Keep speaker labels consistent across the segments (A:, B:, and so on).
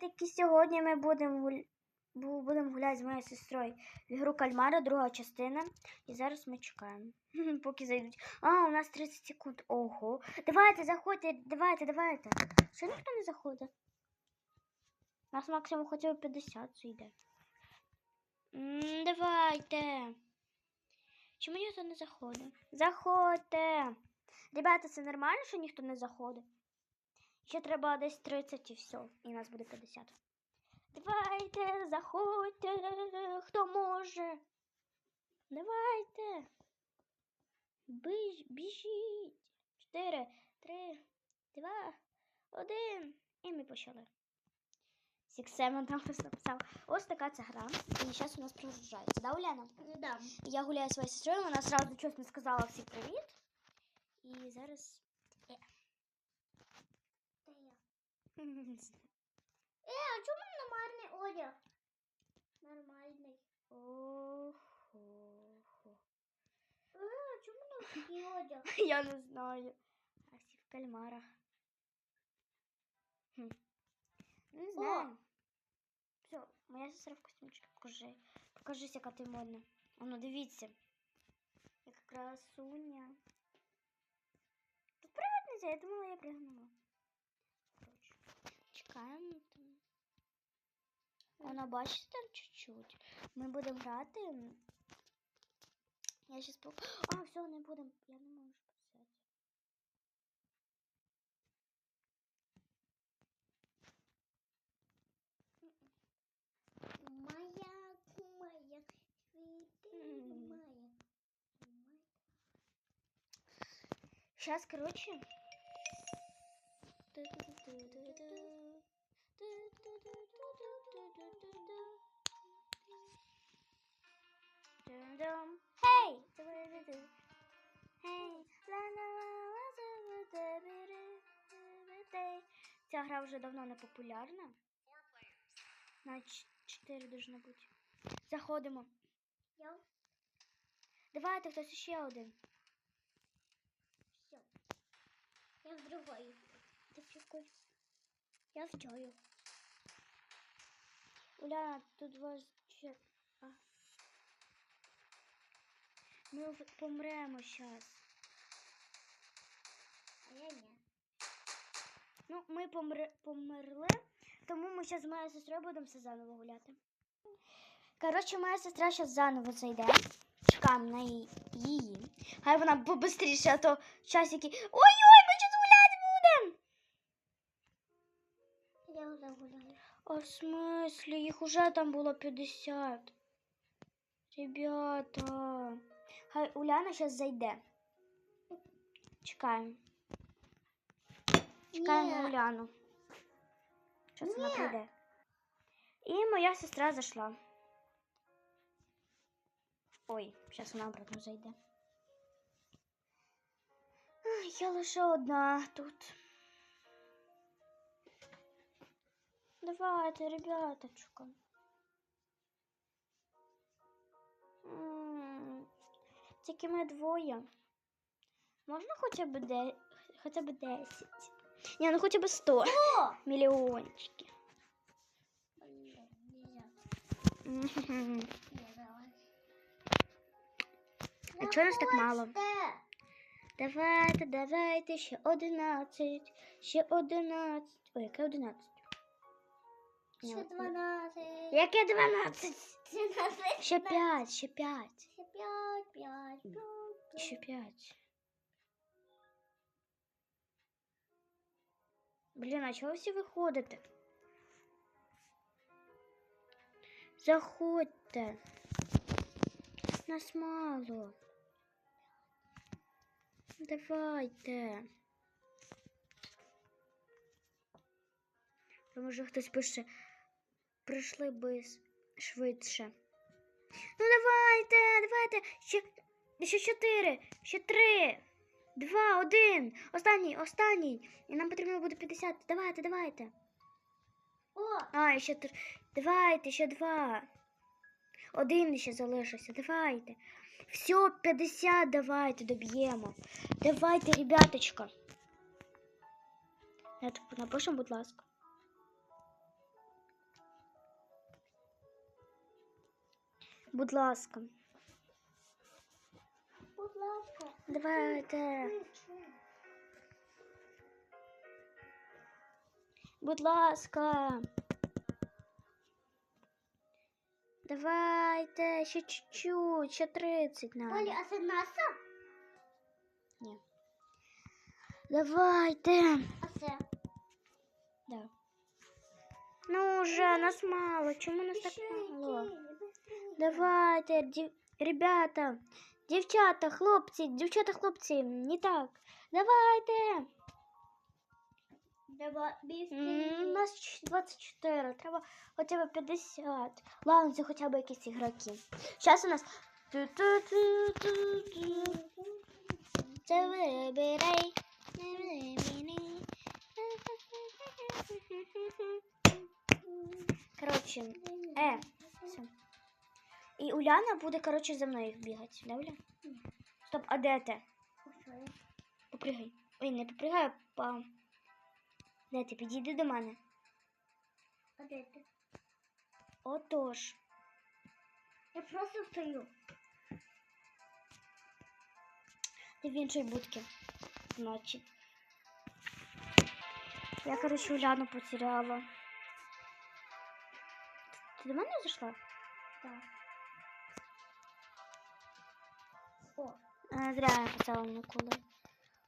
A: Такі сьогодні ми будемо гуль... бу- будемо гуляти з моєю сестрою в ігру Кальмара, друга частина. І зараз ми чекаємо, поки зайдуть. А, у нас 30 секунд. Ого. Давайте, заходьте, давайте, давайте. Що ніхто не заходить? У нас максимум хоча б 50 зайде. Давайте. Чому ніхто не заходить? Заходьте. Ребята, це нормально, що ніхто не заходить? Ще треба десь 30 і все, і нас буде 50. Давайте, заходьте, хто може. Давайте. Біж, біжіть. 4, 3, 2, 1. І ми почали. Сіксемон там написав. Ось така ця гра. І зараз у нас прогружається. Да, Уляна?
B: Да.
A: Я гуляю зі своєю сестрою, вона щось не сказала всім привіт. І зараз.
B: Та я. Е, а чому нормальний одяг? Нормальний.
A: Охо.
B: Е, а чому не такий одяг?
A: Я не знаю. А всі в кальмарах. Хм. Не знаю. Все, моя сестра в костюмчику. Покажи. Покажись, яка ти модна. Воно, дивіться. Яка красуня. Тут нельзя, я думала, я пригнула. Чекаємо там. Воно, бачите, там чуть-чуть. Ми будемо грати. Я сейчас по... А, все, не будем. Я не можу писати.
B: Моя кумая, цвіти
A: М.
B: моя.
A: Сейчас, короче. Hey! Hey! Ця гра вже давно не популярна. На 4 должно бути. Заходимо. Давайте хтось ще один.
B: все. Я в другой.
A: Ти. Я вчаю. Уля, тут вас. А. Ми в- помремо зараз.
B: А я ні.
A: Ну, ми помре... померли, тому ми зараз з моєю сестрою будемо все заново гуляти. Коротше, моя сестра зараз заново зайде. Чекаємо на її-. Хай вона побистріше, а то часики. Ой-ой, А в смислі? Їх уже там було 50. Ребята. Хай Уляна зараз зайде. Чекаємо. Чекаємо
B: Ні.
A: Уляну. Зараз вона
B: Ні.
A: прийде. І моя сестра зайшла. Ой, зараз вона обратно зайде. Я лише одна тут. Давайте, ребяточка. М, Тільки ми двоє. Можна хоча б де... хоча б 10? Ні, ну хоча б 100
B: О!
A: мільйончики. А чого нас так мало? Давайте, давайте, ще 11, ще 11. Ой, яке 11? Ні,
B: Ще
A: от-
B: 12.
A: Яке 12?
B: 13.
A: Ще 5, ще 5.
B: Ще 5, 5, 5.
A: Ще 5. Блін, а чого всі виходите? Заходьте. Нас мало. Давайте. А може хтось пише, прийшли би швидше. Ну давайте, давайте. Ще, ще чотири, ще три, два, один. Останній, останній. І нам потрібно буде 50. Давайте, давайте.
B: О,
A: А, ще три. Давайте, ще два. Один ще залишився. Давайте. Все, 50 давайте доб'ємо. Давайте, ребяточка. Напишемо, будь ласка. Будь ласка.
B: Будь ласка.
A: Давайте. Будь ласка. Давайте, ще чуть-чуть, ще 30
B: Оля,
A: надо.
B: а це наса?
A: Ні. Давайте.
B: А це?
A: Да. Ну уже, нас мало. Чому нас так мало? Давайте, дів... ребята, дівчата, хлопці, дівчата, хлопці, не так. Давайте.
B: Давай,
A: М, У нас ч- 24, треба хоча б 50. Ладно, це хоча б якісь ігроки. Зараз у нас. Це вибирай. Коротше, е, все. І Уляна буде, коротше, за мною бігати, да, Уля? Стоп, а де ти? Попригай. Ой, не попригай, а па. Де ти? Підійди до мене.
B: А де ти?
A: Отож.
B: Я просто стою.
A: Ти в іншій будці. Вночі. Я, коротше, Уляну потеряла. Ти до мене зайшла?
B: Так. О,
A: А, зря я писала ніколи.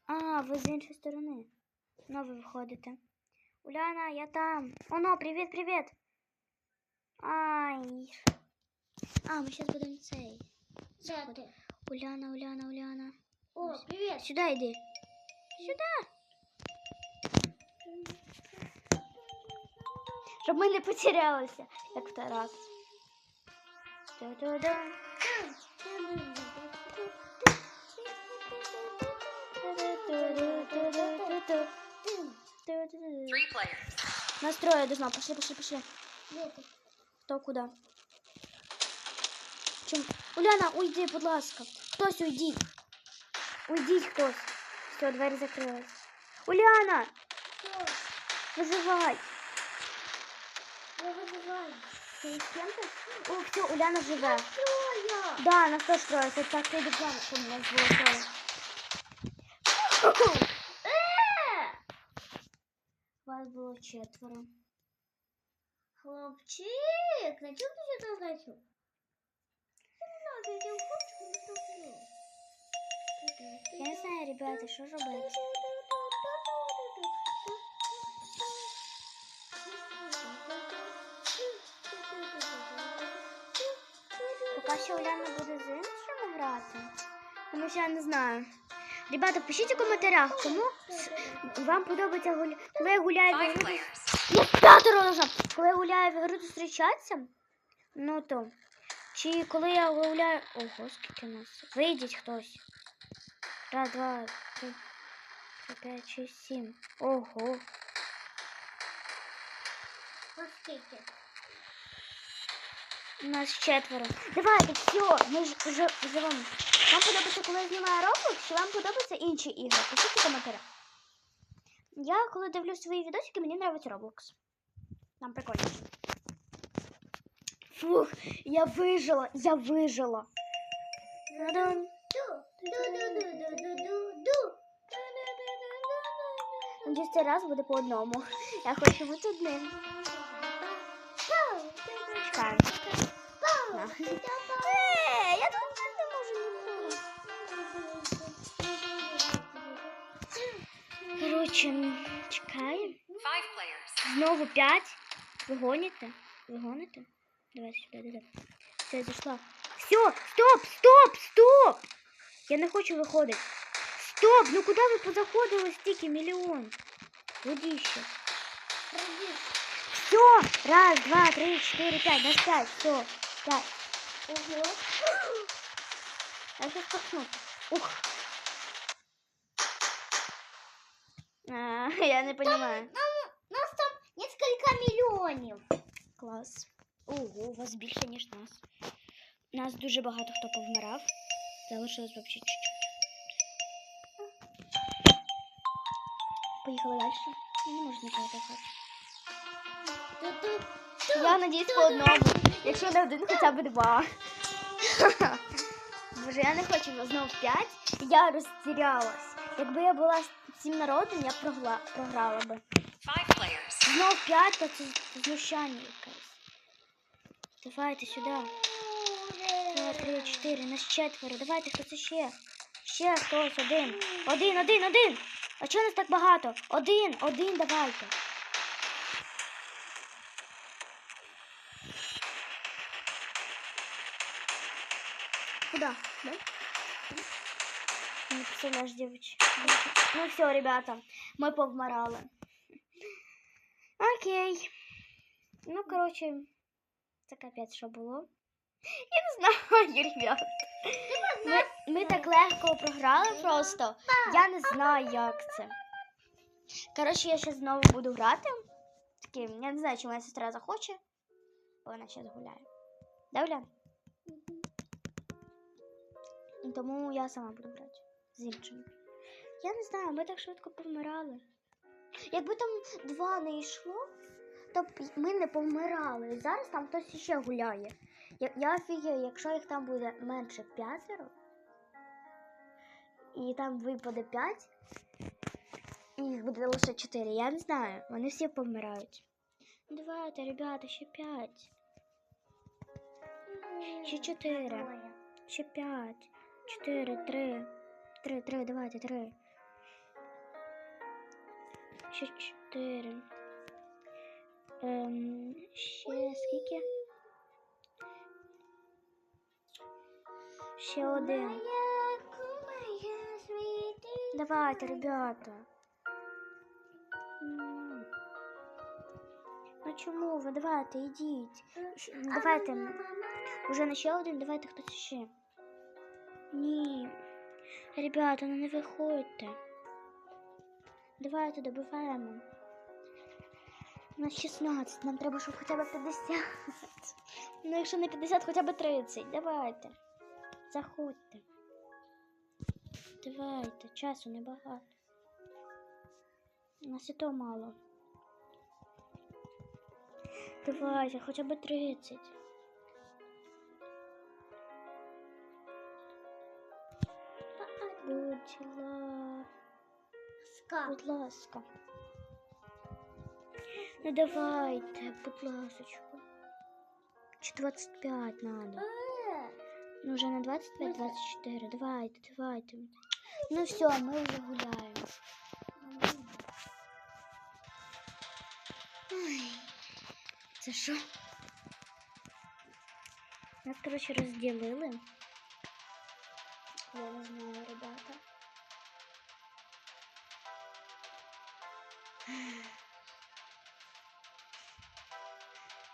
A: А, ви з іншої сторони. Ну, ви виходите. Уляна, я там. Оно, привіт, привіт. Ай. А, ми зараз будемо цей.
B: де ти?
A: Уляна, Уляна, Уляна.
B: О, привіт.
A: Сюди йди. Сюди. Щоб ми не потерялися, як в той Настроя должна. Пошли, пошли, пошли. Хто куди? Чим? Уляна, уйди, будь ласка. Хтось уйдіть. Уйдіть хтось. Все, двері закрилась. Уляна,
B: Що?
A: виживай.
B: Я вибиваю.
A: Ти з кем-то? О, все, Уляна живе.
B: Що?
A: Да, нас троє. Це так ти дома, що мене було троє. Вас було четверо.
B: Хлопчик, на чому ти сюди зайшов? Я не
A: знаю, ребята, що робити. Поки що Уляна буде з іншими грати. Тому що я не знаю. Ребята, пишіть у коментарях, кому вам подобається гуля... коли я гуляю в ігру. Ну, п'ятеро должна. Коли я гуляю в ігру зустрічатися, ну то. Чи коли я гуляю. Ого, скільки нас. Вийдіть хтось. Раз, два, три, п'ять, шість, сім. Ого.
B: Оскільки?
A: У нас четверо. Давайте, все, ми ж живемо. Вам подобається, коли я знімаю Roblox, чи вам подобаються інші ігри? Пишіть у коментарях. Я коли дивлюсь свої відосики, мені подобається Roblox. Нам прикольно. Фух, я вижила, я вижила. Надіюсь, цей раз буде по одному. Я хочу бути одним. Чекаємо. Е, я тут Коротше, чекаємо. Знову п'ять. Ви гоните? Ви гоните? Давай сюди, давай. Все, зайшла. Все, стоп, стоп, стоп! Я не хочу виходити. Стоп! Ну куди ви позаходили стільки мільйон? Водіще. Все! Раз, два, три, четыре, пять. Нас пять. Все. Пять.
B: Ого.
A: Я сейчас споткнусь. Ух. А, я не понимаю.
B: Нам- Нас там несколько мільйонів.
A: Клас. Ого, у вас більше, ніж нас. Нас дуже багато хто повмирав. Залишилось взагалі чуть-чуть. Поїхали далі. Я не можу нікого пихати. Я надіюсь по одному. Якщо не один, хоча б два. Боже, я не хочу знов 5. Я розтірялась. Якби я була з цим народом, я прогла... програла би. Знов 5, то це знущання якесь. Давайте сюди. Два, три, чотири, нас четверо. Давайте хтось ще. Ще хтось один. Один, один, один. А чого нас так багато? Один, один, давайте. Куда? Да? Не представляешь, девочки. Ну все, ребята, мы повмирали. Окей. Ну, короче, це капець, що було. Я не знаю, ребят. Ми, ми так легко програли просто. Я не знаю, як це. Коротше, я ще знову буду грати. Таким, я не знаю, чи моя сестра захоче, бо вона ще гуляє. Да, Уля? Тому я сама буду грати з іншими. Я не знаю, ми так швидко помирали. Якби там два не йшло, то б ми не помирали. Зараз там хтось ще гуляє. Я, я офігею, якщо їх там буде менше п'ятеро, і там випаде п'ять, і їх буде лише чотири. Я не знаю, вони всі помирають. Давайте, ребята, ще п'ять. Ще чотири. Ще п'ять. Чотири, три. Три, три, давайте, три. Ще чотири. Ем, ще скільки? Ще один. Давайте, ребята. Ну чому ви? Давайте, йдіть. Давайте. Уже не ще один, давайте хтось ще. Ні. Ребята, ну не виходьте. Давайте добиваємо. У нас 16, нам треба, щоб хоча б 50. Ну, якщо не 50, хоча б 30. Давайте. Заходьте. Давайте, часу небагато. У нас і то мало. Давайте, хоча б 30. Будь ласка. Будь ласка. Ну давайте, будь ласочку. Чи 25 надо? Ну вже не 25, 24. Давайте, давайте. Ну все, ми вже гуляємо. Ой, Це що? Нас, коротше, розділили. Я не знаю, ребята.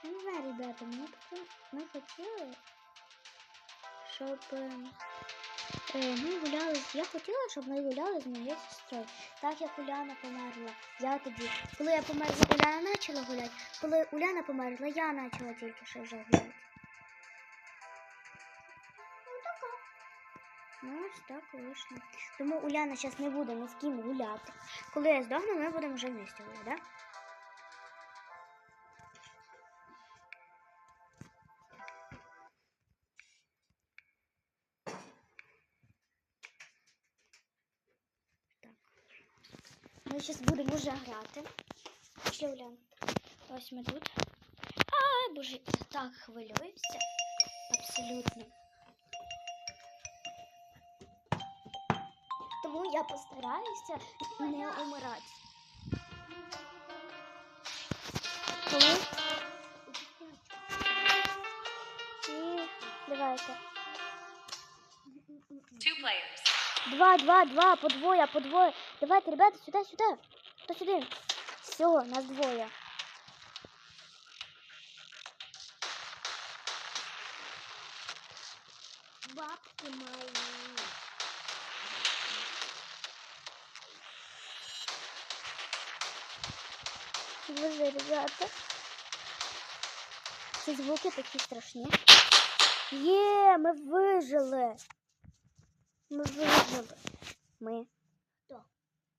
A: Я не знаю, ребята, ми, ми хотіли, щоб ми гуляли. Я хотіла, щоб ми гуляли з моєю сестрою. Так як Уляна померла. Я тоді, коли я померла, Уляна почала гуляти. Коли Уляна померла, я почала тільки що вже гуляти. Ну, ось так вийшло. Тому Уляна зараз не буде ні з ким гуляти. Коли я здохну, ми будемо вже вместе гуляти, да? Ми зараз будемо вже грати. Пішли, Улян. Ось ми тут. Ай, боже, я так хвилююся. Абсолютно. Тому я постараюся не умирати. Коли? І давайте.
C: Two players.
A: Два, два, два, по двоє, по двоє. Давайте, ребята, сюди, сюди. Хтось один. Все, нас двоє. Ребята. Ці звуки такі страшні. Є, ми вижили. Ми вижили. Ми.
B: Хто?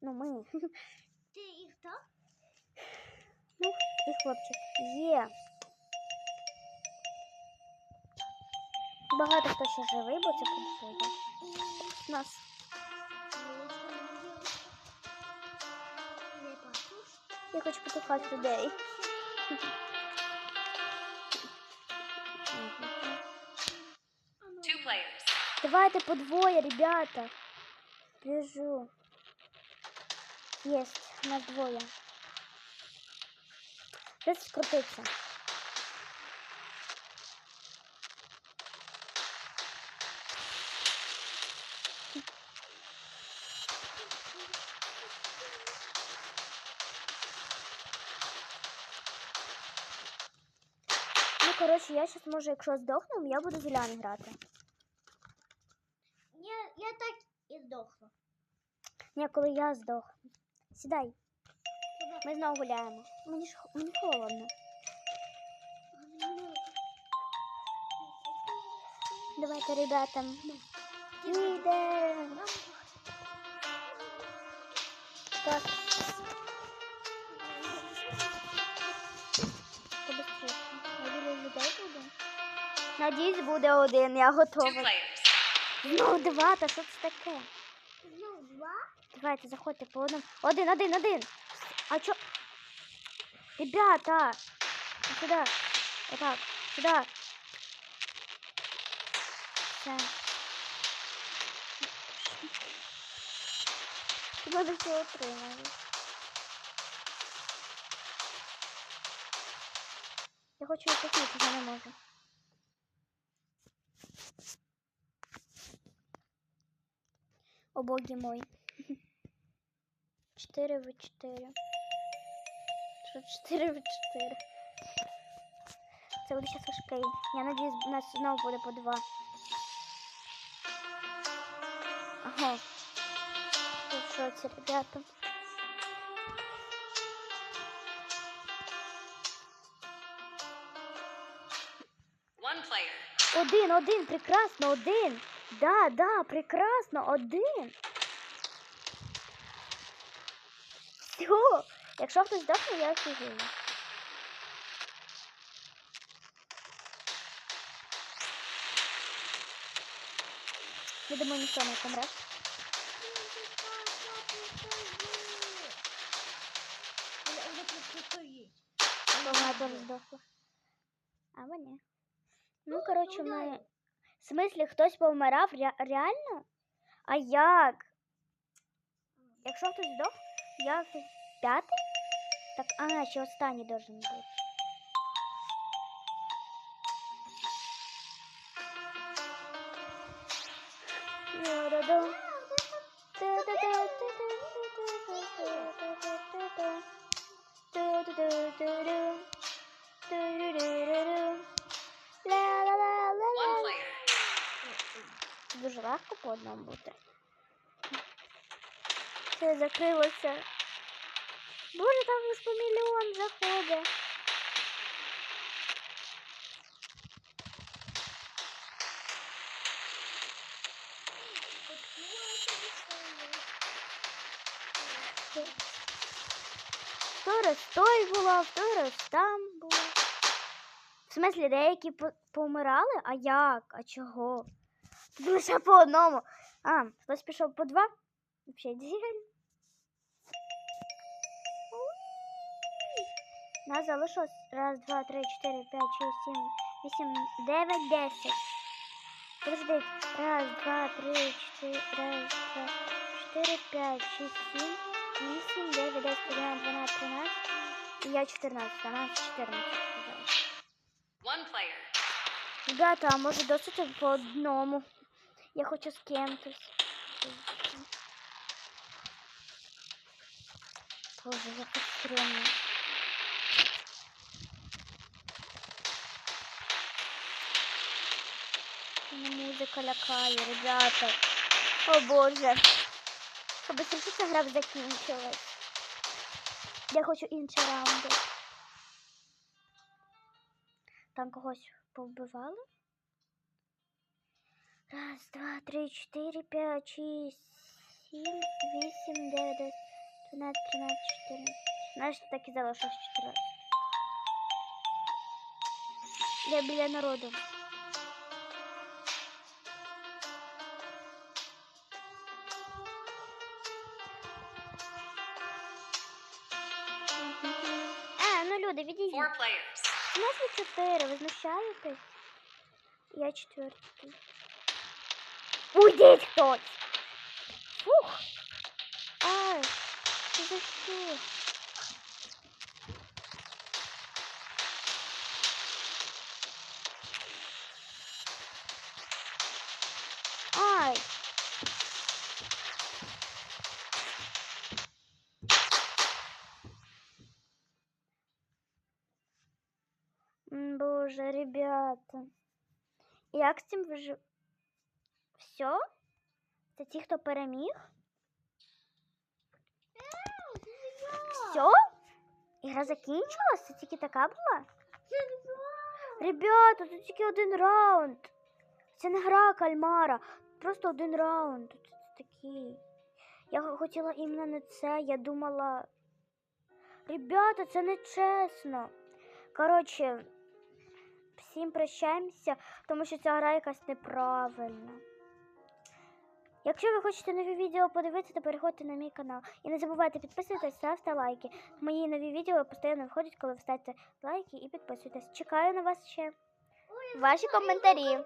A: Ну, ми.
B: Ти і хто?
A: Ну, і хлопчик. Є. багато хто ще живий, бо це подходить. Нас. Я хочу потухати людей. Давайте по двое, ребята. Бежу. Есть, у нас двое. Десь скрутиться. Коротше, я зараз можу, якщо здохну, я буду з Уляни грати.
B: Я, я так і здохла.
A: Ні, коли я здохну. Сідай, ми знову гуляємо. Мені ж мені холодно. Давайте, ребята. Їдемо. Так. Надіюсь, буде один, я готова. Ну, два, та що це таке?
B: Ну, два?
A: Давайте, заходьте по одному. Один, один, один. А чо? Ребята! Сюда. Отак. Сюда. Все. Надо все отримали. Я хочу відпустити, я не можу. О боги мой. 4 в 4. Що 4 в 4? Це буде важкий. Я надіюсь, у нас знову буде по 2. Ага. В шоці, ребята. Один, один, прекрасно, один. Да, да, прекрасно, один. Все. Якщо хтось здохне, я офігію. Я думаю, ніхто не помре. А мені. Ну, коротше, ми. В смислі, хтось повмирав ре- реально? А як? Якщо хтось здох, я фі- п'ятий? Так, а, ще останній должен бути. Ду-ду-ду. Легко по одному бути. Все закрилося. Боже, там ж по мільйон заходить. Хто раз той була, хто раз там була. В смислі, деякі по- помирали? А як? А чого? Тут лише по одному. А, хтось пішов по два? Взагалі ідеально. Нас залишилось раз, два, три, чотири, п'ять, шість, сім, вісім, дев'ять, десять. Подождіть. Раз, два, три, чотири, раз, два, чотири, п'ять, шість, сім, вісім, дев'ять, десять, одинадцять, дванадцять, тринадцять. І я чотирнадцять, а нас чотирнадцять. сказала.
C: One player.
A: Ребята, а може досить по одному? Я хочу з кем-тось. Боже, це стрьомно. Музика лякає, ребята. О боже. Щоб швидше ця гра закінчилась. Я хочу інші раунди. Там когось повбивали? Раз, два, три, четыре, пять, шесть, семь, восемь, девять, двенадцать, тринадцать, четырнадцать. Знаешь, так и взяла, что четырнадцать. для біля народу. А, ну
C: люди, відійдіть.
A: У нас є чотири, ви? Я четвертый Уйдіть хтось! Фух! Ай, це за що? Ай! М, Боже, ребята. Як з цим вижив? Все? Це ті, хто переміг? Все? Ігра закінчилась? Це тільки така була? Ребята, тут тільки один раунд. Це не гра кальмара, просто один раунд. Тут такий. Я хотіла іменно не це, я думала. Ребята, це не чесно. Коротше, всім прощаємося, тому що ця гра якась неправильна. Якщо ви хочете нові відео подивитися, то переходьте на мій канал. І не забувайте підписуватись, ставте лайки. Мої нові відео постійно виходять, коли ви ставите лайки і підписуєтесь. Чекаю на вас ще. Ваші коментарі.